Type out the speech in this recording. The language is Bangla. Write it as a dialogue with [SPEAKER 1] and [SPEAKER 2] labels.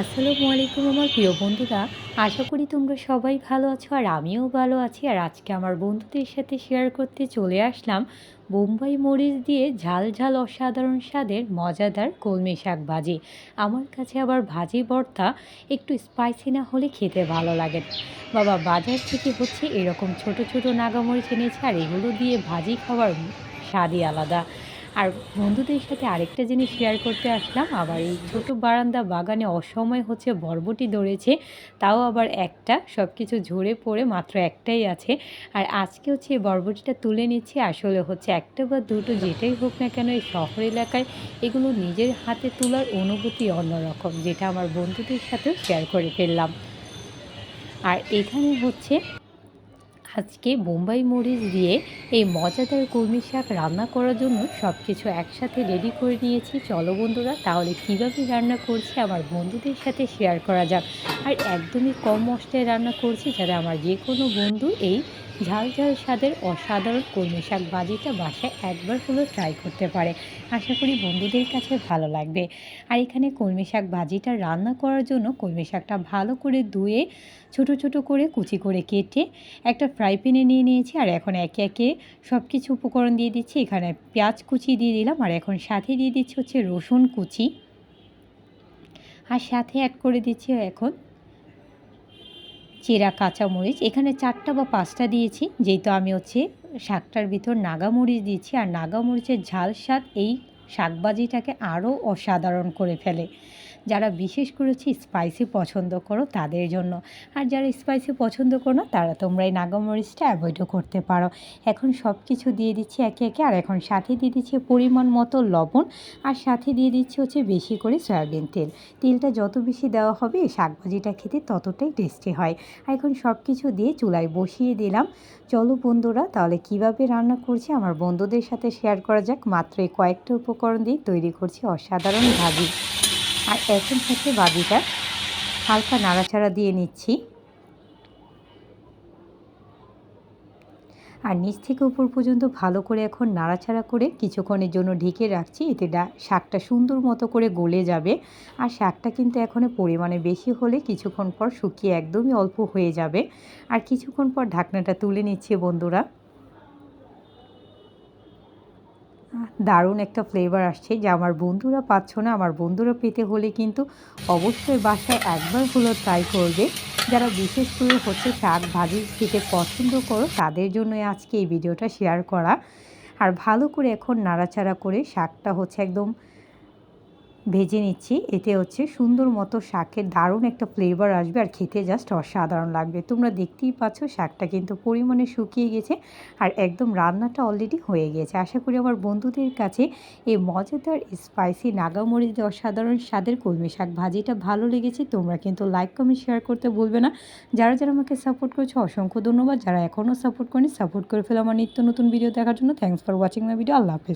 [SPEAKER 1] আসসালামু আলাইকুম আমার প্রিয় বন্ধুরা। আশা করি তোমরা সবাই ভালো আছো আর আমিও ভালো আছি। আর আজকে আমার বন্ধুদের সাথে শেয়ার করতে চলে আসলাম বোম্বাই মরিচ দিয়ে ঝাল ঝাল অসাধারণ স্বাদের মজাদার কলমি শাক ভাজি। আমার কাছে আবার ভাজি ভর্তা, একটু স্পাইসি না হলে খেতে ভালো লাগে বাবা, বাজার থেকে হচ্ছে এরকম ছোট ছোট নাগামরিচ এনেছে আর এগুলো দিয়ে ভাজি খাওয়ার স্বাদই আলাদা। আর বন্ধুদের সাথে আরেকটা জিনিস শেয়ার করতে আসলাম। আবার এই ছোটো বারান্দা বাগানে অসময় হচ্ছে বরবটি ধরেছে, তাও আবার একটা সব কিছু ঝরে পড়ে মাত্র একটাই আছে। আর আজকে হচ্ছে এই বরবটিটা তুলে নিচ্ছি, আসলে হচ্ছে একটা বা দুটো যেটাই হোক না কেন এই শহর এলাকায় এগুলো নিজের হাতে তোলার অনুভূতি অন্যরকম, যেটা আমার বন্ধুদের সাথেও শেয়ার করে ফেললাম। আর এখানে হচ্ছে আজকে বোম্বাই মরিচ দিয়ে এই মজাদার কর্মী শাক রান্না করার জন্য সব কিছু একসাথে রেডি করে নিয়েছি। চলো বন্ধুরা, তাহলে কীভাবে রান্না করছি আমার বন্ধুদের সাথে শেয়ার করা যাক। আর একদমই কম মশলায় রান্না করছি যাতে আমার যে কোনো বন্ধু এই ঝাল ঝাল স্বাদের অসাধারণ কলমি শাক ভাজিটা বাসায় একবার হলেও ট্রাই করতে পারে। আশা করি বন্ধুদের কাছে ভালো লাগবে। আর এখানে কলমি শাক ভাজিটা রান্না করার জন্য কলমি শাকটা ভালো করে ধুয়ে, ছোট ছোট করে কুচি করে কেটে একটা ফ্রাই প্যানে নিয়ে নিয়েছি। আর এখন একে একে সব কিছু উপকরণ দিয়ে দিচ্ছি। এখানে পেঁয়াজ কুচি দিয়ে দিলাম। আর এখন সাথে দিয়ে দিচ্ছি হচ্ছে রসুন কুচি। আর সাথে অ্যাড করে দিচ্ছি এখন চেরা কাঁচামরিচ, এখানে চারটা বা পাঁচটা দিয়েছি। যেহেতু আমি হচ্ছে শাকটার ভিতর নাগামরিচ দিয়েছি, আর নাগামরিচের ঝাল স্বাদ এই শাকবাজিটাকে আরও অসাধারণ করে ফেলে। যারা বিশেষ করেছি স্পাইসি পছন্দ করো তাদের জন্য। আর যারা স্পাইসি পছন্দ করো না, তারা তোমরা এই নাগামরিচটা অ্যাভয়েডও করতে পারো। এখন সব কিছু দিয়ে দিচ্ছি একে একে, আর এখন সাথে দিয়ে দিচ্ছি পরিমাণ মতো লবণ, আর সাথে দিয়ে দিচ্ছি হচ্ছে বেশি করে সয়াবিন তেল। তেলটা যত বেশি দেওয়া হবে শাকভাজিটা খেতে ততটাই টেস্টি হয়। আর এখন সব কিছু দিয়ে চুলায় বসিয়ে দিলাম। চলো বন্ধুরা, তাহলে কীভাবে রান্না করছি আমার বন্ধুদের সাথে শেয়ার করা যাক। মাত্র এই কয়েকটা উপকরণ দিয়ে তৈরি করছি অসাধারণ ভাজি। আর এখন হচ্ছে ভাজিটা হালকা নাড়াচাড়া দিয়ে নিচ্ছি। আর নিচ থেকে উপর পর্যন্ত ভালো করে এখন নাড়াচাড়া করে কিছুক্ষণের জন্য ঢেকে রাখছি, এতে শাকটা সুন্দর মতো করে গলে যাবে। আর শাকটা কিন্তু এখনও পরিমাণে বেশি হলে কিছুক্ষণ পর শুকিয়ে একদমই অল্প হয়ে যাবে। আর কিছুক্ষণ পর ঢাকনাটা তুলে নিচ্ছে বন্ধুরা। দারুণ একটা ফ্লেভার আসছে যা আমার বন্ধুরা পাচ্ছ না। আমার বন্ধুরা পেতে হলে কিন্তু অবশ্যই বাসায় একবার হলো ট্রাই করবে। যারা বিশেষ করে হচ্ছে শাক ভাজি খেতে পছন্দ করো, তাদের জন্যই আজকে এই ভিডিওটা শেয়ার করা। আর ভালো করে এখন নাড়াচাড়া করে শাকটা হচ্ছে একদম ভেজে নিচ্ছি। এতে হচ্ছে সুন্দর মতো শাকের দারুণ একটা ফ্লেভার আসবে আর খেতে জাস্ট অসাধারণ লাগবে। তোমরা দেখতেই পাচ্ছ শাকটা কিন্তু পরিমাণে শুকিয়ে গেছে আর একদম রান্নাটা অলরেডি হয়ে গেছে। আশা করি আমার বন্ধুদের কাছে এই মজাদার স্পাইসি নাগামরিচ দিয়ে অসাধারণ স্বাদের কলমি শাক ভাজিটা ভালো লেগেছে। তোমরা কিন্তু লাইক কমেন্ট শেয়ার করতে বলবে না। যারা যারা আমাকে সাপোর্ট করছ, অসংখ্য ধন্যবাদ। যারা এখনও সাপোর্ট করেনি সাপোর্ট করে ফেলো আমার নিত্য নতুন ভিডিও দেখার জন্য। Thanks for watching my video আল্লাহ হাফেজ।